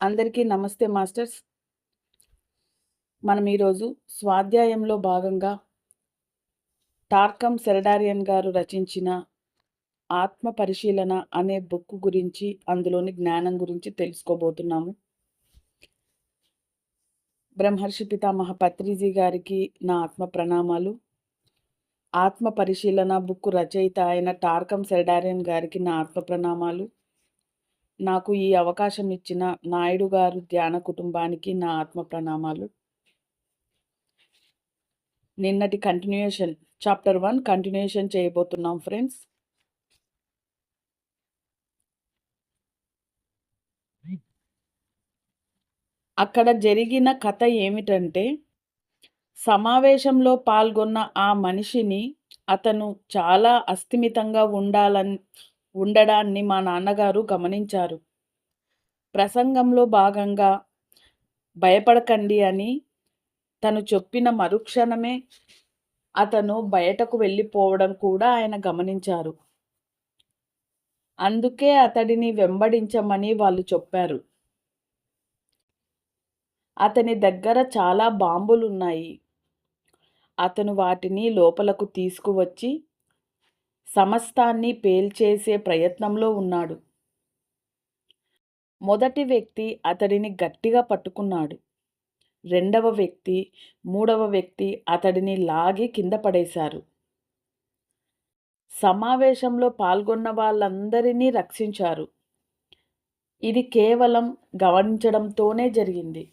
అందరికీ నమస్తే మాస్టర్స్. మనం ఈరోజు స్వాధ్యాయంలో భాగంగా టార్కమ్ సెరడారియన్ గారు రచించిన ఆత్మ పరిశీలన అనే బుక్ గురించి అందులోని జ్ఞానం గురించి తెలుసుకోబోతున్నాము. బ్రహ్మర్షి పితామహ పత్రిజీ గారికి నా ఆత్మ ప్రణామాలు. ఆత్మ పరిశీలన బుక్ రచయిత అయిన టార్కమ్ సెరడారియన్ గారికి నా ఆత్మ ప్రణామాలు. నాకు ఈ అవకాశం ఇచ్చిన నాయుడు గారు ధ్యాన కుటుంబానికి నా ఆత్మ ప్రణామాలు. నిన్నటి కంటిన్యూషన్ చాప్టర్ వన్ కంటిన్యూషన్ చేయబోతున్నాం ఫ్రెండ్స్ అక్కడ జరిగిన కథ ఏమిటంటే సమావేశంలో పాల్గొన్న ఆ మనిషిని అతను చాలా అస్థిమితంగా ఉండాలని ఉండడాన్ని మా నాన్నగారు గమనించారు. ప్రసంగంలో భాగంగా భయపడకండి అని తను చెప్పిన మరుక్షణమే అతను బయటకు వెళ్ళిపోవడం కూడా ఆయన గమనించారు. అందుకే అతడిని వెంబడించమని వాళ్ళు చెప్పారు. అతని దగ్గర చాలా బాంబులున్నాయి. అతను వాటిని లోపలకు తీసుకువచ్చి సమస్తాన్ని పేల్చేసే ప్రయత్నంలో ఉన్నాడు. మొదటి వ్యక్తి అతడిని గట్టిగా పట్టుకున్నాడు. రెండవ వ్యక్తి మూడవ వ్యక్తి అతడిని లాగి కింద పడేశారు. సమావేశంలో పాల్గొన్న వాళ్ళందరినీ రక్షించారు. ఇది కేవలం గమనించడంతోనే జరిగింది.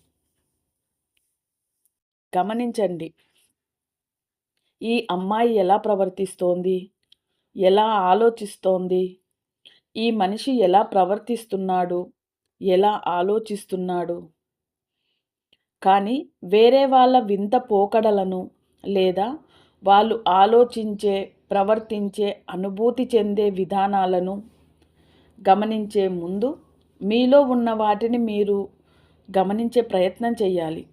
గమనించండి ఈ అమ్మాయి ఎలా ప్రవర్తిస్తోంది? ఎలా ఆలోచిస్తోంది? ఈ మనిషి ఎలా ప్రవర్తిస్తున్నాడు? ఎలా ఆలోచిస్తున్నాడు? కానీ వేరే వాళ్ళ వింత పోకడలను లేదా వాళ్ళు ఆలోచించే ప్రవర్తించే అనుభూతి చెందే విధానాలను గమనించే ముందు మీలో ఉన్న వాటిని మీరు గమనించే ప్రయత్నం చేయాలి.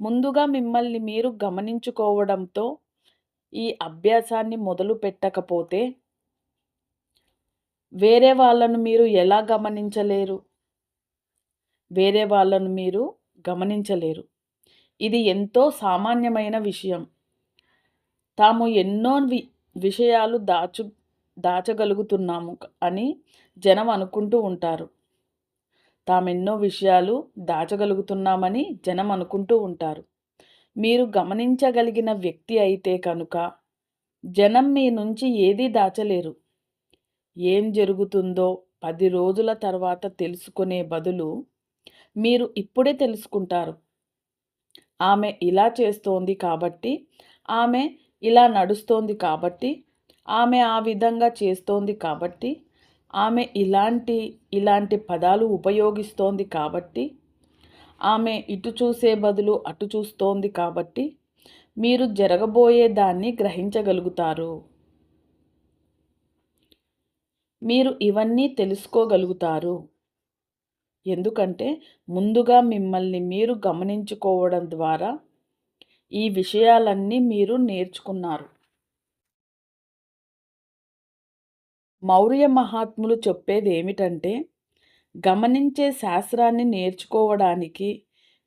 ముందుగా మిమ్మల్ని మీరు గమనించుకోవడంతో ఈ అభ్యాసాన్ని మొదలు పెట్టకపోతే వేరే వాళ్ళను మీరు ఎలా గమనించలేరు? వేరే వాళ్ళను మీరు గమనించలేరు. ఇది ఎంతో సామాన్యమైన విషయం. తాము ఎన్నో వి విషయాలు దాచు దాచగలుగుతున్నాము అని జనం అనుకుంటూ ఉంటారు. తామెన్నో విషయాలు దాచగలుగుతున్నామని జనం అనుకుంటూ ఉంటారు. మీరు గమనించగలిగిన వ్యక్తి అయితే కనుక జనం మీ నుంచి ఏదీ దాచలేరు. ఏం జరుగుతుందో పది రోజుల తర్వాత తెలుసుకునే బదులు మీరు ఇప్పుడే తెలుసుకుంటారు. ఆమె ఇలా చేస్తోంది కాబట్టి ఆమె ఇలా నడుస్తోంది కాబట్టి ఆమె ఆ విధంగా చేస్తోంది కాబట్టి ఆమె ఇలాంటి ఇలాంటి పదాలు ఉపయోగిస్తోంది కాబట్టి ఆమె ఇటు చూసే బదులు అటు చూస్తోంది కాబట్టి మీరు జరగబోయే దాన్ని గ్రహించగలుగుతారు. మీరు ఇవన్నీ తెలుసుకోగలుగుతారు. ఎందుకంటే ముందుగా మిమ్మల్ని మీరు గమనించుకోవడం ద్వారా ఈ విషయాలన్నీ మీరు నేర్చుకున్నారు. మౌర్య మహాత్ములు చెప్పేది ఏమిటంటే గమనించే శాస్త్రాన్ని నేర్చుకోవడానికి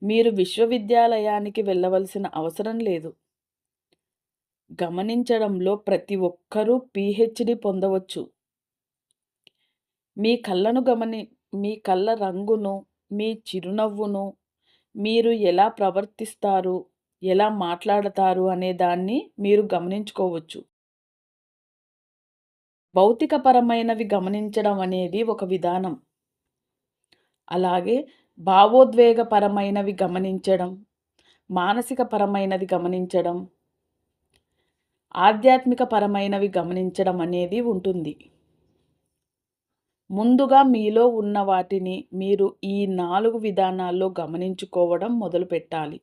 మీరు విశ్వవిద్యాలయానికి వెళ్ళవలసిన అవసరం లేదు. గమనించడంలో ప్రతి ఒక్కరూ పిహెచ్డి పొందవచ్చు. మీ కళ్ళను గమని మీ కళ్ళ రంగును మీ చిరునవ్వును మీరు ఎలా ప్రవర్తిస్తారు ఎలా మాట్లాడతారు అనే దాన్ని మీరు గమనించుకోవచ్చు. భౌతికపరమైనవి గమనించడం అనేది ఒక విధానం. అలాగే భావోద్వేగపరమైనవి గమనించడం మానసిక పరమైనది గమనించడం ఆధ్యాత్మిక పరమైనవి గమనించడం అనేది ఉంటుంది. ముందుగా మీలో ఉన్న వాటిని మీరు ఈ నాలుగు విధానాల్లో గమనించుకోవడం మొదలుపెట్టాలి.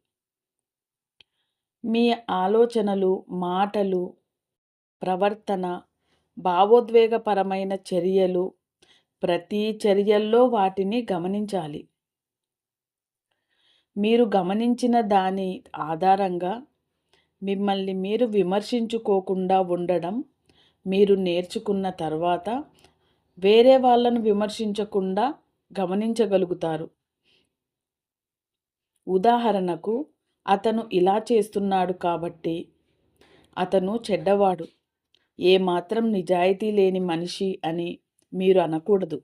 మీ ఆలోచనలు మాటలు ప్రవర్తన భావోద్వేగపరమైన చర్యలు ప్రతి చర్యల్లో వాటిని గమనించాలి. మీరు గమనించిన దాని ఆధారంగా మిమ్మల్ని మీరు విమర్శించుకోకుండా ఉండడం మీరు నేర్చుకున్న తర్వాత వేరే వాళ్ళను విమర్శించకుండా గమనించగలుగుతారు. ఉదాహరణకు అతను ఇలా చేస్తున్నాడు కాబట్టి అతను చెడ్డవాడు ఏమాత్రం నిజాయితీ లేని మనిషి అని మీరు అనకూడదు.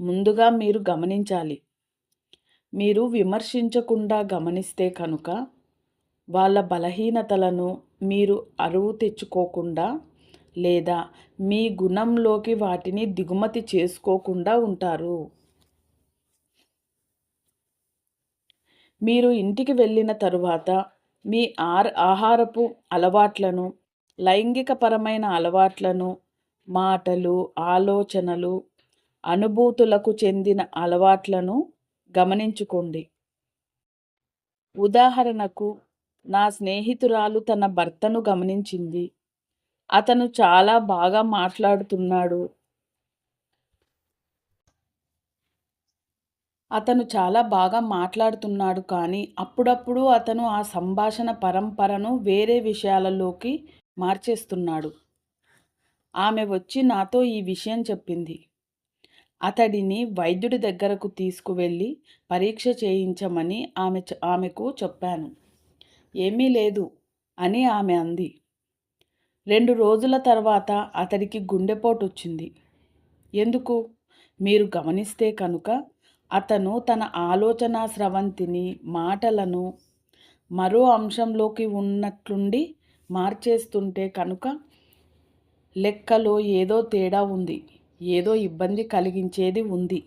ముందుగా మీరు గమనించాలి. మీరు విమర్శించకుండా గమనిస్తే కనుక వాళ్ళ బలహీనతలను మీరు అరువు తెచ్చుకోకుండా లేదా మీ గుణంలోకి వాటిని దిగుమతి చేసుకోకుండా ఉంటారు. మీరు ఇంటికి వెళ్ళిన తరువాత మీ ఆర్ ఆహారపు అలవాట్లను లైంగికపరమైన అలవాట్లను మాటలు ఆలోచనలు అనుభూతులకు చెందిన అలవాట్లను గమనించుకోండి. ఉదాహరణకు నా స్నేహితురాలు తన భర్తను గమనించింది. అతను చాలా బాగా మాట్లాడుతున్నాడు. అతను చాలా బాగా మాట్లాడుతున్నాడు కానీ అప్పుడప్పుడు అతను ఆ సంభాషణ పరంపరను వేరే విషయాలలోకి మార్చేస్తున్నాడు. ఆమె వచ్చి నాతో ఈ విషయం చెప్పింది. అతడిని వైద్యుడి దగ్గరకు తీసుకువెళ్ళి పరీక్ష చేయించమని ఆమె ఆమెకు చెప్పాను. ఏమీ లేదు అని ఆమె అంది. రెండు రోజుల తర్వాత అతడికి గుండెపోటు వచ్చింది ఎందుకు? మీరు గమనిస్తే కనుక అతను తన ఆలోచన స్రవంతిని మాటలను మరో అంశంలోకి ఉన్నట్లుండి మార్చేస్తుంటే కనుక లెక్కలో ఏదో తేడా ఉంది. ఏదో ఇబ్బంది కలిగించేది ఉంది.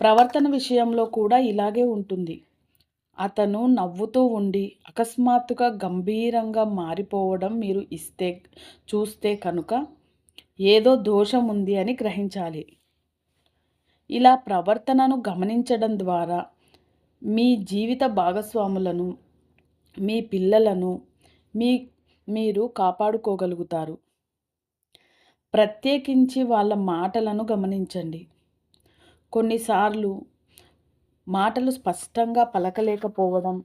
ప్రవర్తన విషయంలో కూడా ఇలాగే ఉంటుంది. అతను నవ్వుతూ ఉండి అకస్మాత్తుగా గంభీరంగా మారిపోవడం మీరు ఇస్తే చూస్తే కనుక ఏదో దోషం ఉంది అని గ్రహించాలి. ఇలా ప్రవర్తనను గమనించడం ద్వారా మీ జీవిత భాగస్వాములను మీ పిల్లలను మీ మీరు కాపాడుకోగలుగుతారు. ప్రత్యేకించి వాళ్ళ మాటలను గమనించండి. కొన్నిసార్లు మాటలు స్పష్టంగా పలకలేకపోవడం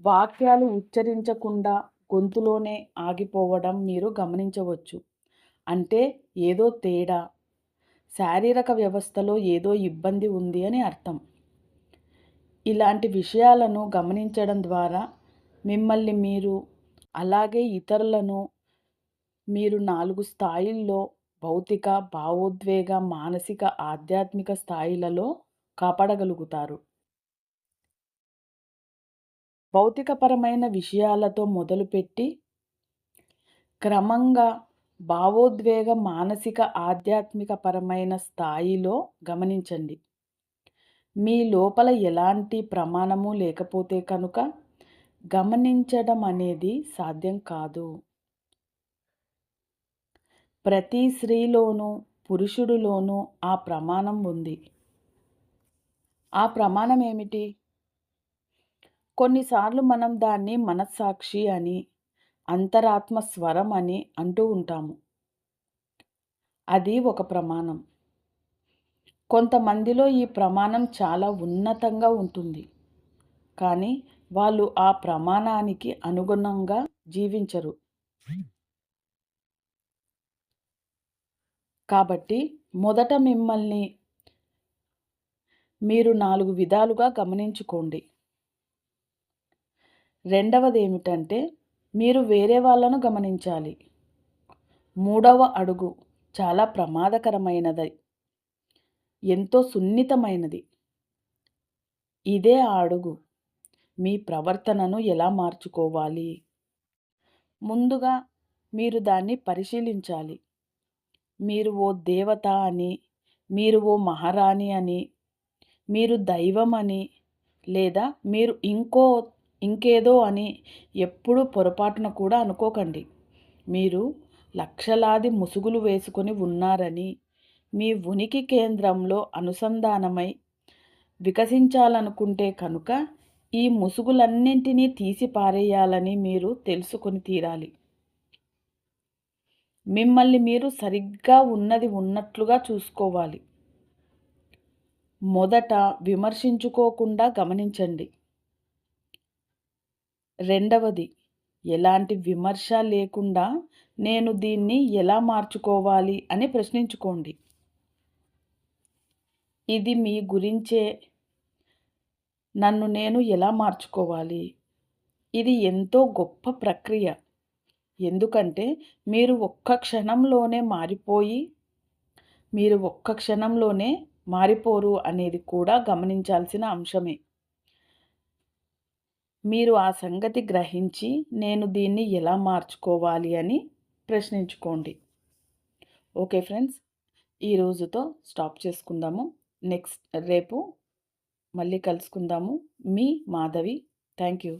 వాక్యాలు ఉచ్చరించకుండా గొంతులోనే ఆగిపోవడం మీరు గమనించవచ్చు. అంటే ఏదో తేడా శారీరక వ్యవస్థలో ఏదో ఇబ్బంది ఉంది అని అర్థం. ఇలాంటి విషయాలను గమనించడం ద్వారా మిమ్మల్ని మీరు అలాగే ఇతరులను మీరు నాలుగు స్థాయిల్లో భౌతిక భావోద్వేగ మానసిక ఆధ్యాత్మిక స్థాయిలలో కాపాడగలుగుతారు. భౌతికపరమైన విషయాలతో మొదలుపెట్టి క్రమంగా భావోద్వేగ మానసిక ఆధ్యాత్మిక పరమైన స్థాయిలో గమనించండి. మీ లోపల ఎలాంటి ప్రమాణము లేకపోతే కనుక గమనించడం అనేది సాధ్యం కాదు. ప్రతి స్త్రీలోనూ పురుషుడిలోనూ ఆ ప్రమాణం ఉంది. ఆ ప్రమాణం ఏమిటి? కొన్నిసార్లు మనం దాన్ని మనస్సాక్షి అని అంతరాత్మ స్వరం అని అంటూ ఉంటాము. అది ఒక ప్రమాణం. కొంతమందిలో ఈ ప్రమాణం చాలా ఉన్నతంగా ఉంటుంది. కానీ వాళ్ళు ఆ ప్రమాణానికి అనుగుణంగా జీవించరు. కాబట్టి మొదట మిమ్మల్ని మీరు నాలుగు విధాలుగా గమనించుకోండి. రెండవది ఏమిటంటే మీరు వేరే వాళ్ళను గమనించాలి. మూడవ అడుగు చాలా ప్రమాదకరమైనది. ఎంతో సున్నితమైనది. ఇదే ఆ అడుగు. మీ ప్రవర్తనను ఎలా మార్చుకోవాలి? ముందుగా మీరు దాన్ని పరిశీలించాలి. మీరు ఓ దేవత అని మీరు ఓ మహారాణి అని మీరు దైవం అని లేదా మీరు ఇంకో ఇంకేదో అని ఎప్పుడూ పొరపాటున కూడా అనుకోకండి. మీరు లక్షలాది ముసుగులు వేసుకొని ఉన్నారని మీ ఉనికి కేంద్రంలో అనుసంధానమై వికసించాలనుకుంటే కనుక ఈ ముసుగులన్నింటినీ తీసి పారేయాలని మీరు తెలుసుకొని తీరాలి. మిమ్మల్ని మీరు సరిగ్గా ఉన్నది ఉన్నట్లుగా చూసుకోవాలి. మొదట విమర్శించుకోకుండా గమనించండి. రెండవది ఎలాంటి విమర్శ లేకుండా నేను దీన్ని ఎలా మార్చుకోవాలి అని ప్రశ్నించుకోండి. ఇది మీ గురించే నన్ను నేను ఎలా మార్చుకోవాలి? ఇది ఎంతో గొప్ప ప్రక్రియ. ఎందుకంటే మీరు ఒక్క క్షణంలోనే మారిపోయి మీరు ఒక్క క్షణంలోనే మారిపోరు అనేది కూడా గమనించాల్సిన అంశమే. మీరు ఆ సంగతి గ్రహించి నేను దీన్ని ఎలా మార్చుకోవాలి అని ప్రశ్నించుకోండి. ఓకే ఫ్రెండ్స్ ఈ రోజుతో స్టాప్ చేసుకుందాము. నెక్స్ట్ రేపు మళ్ళీ కలుసుకుందాము. మీ మాధవి. Thank you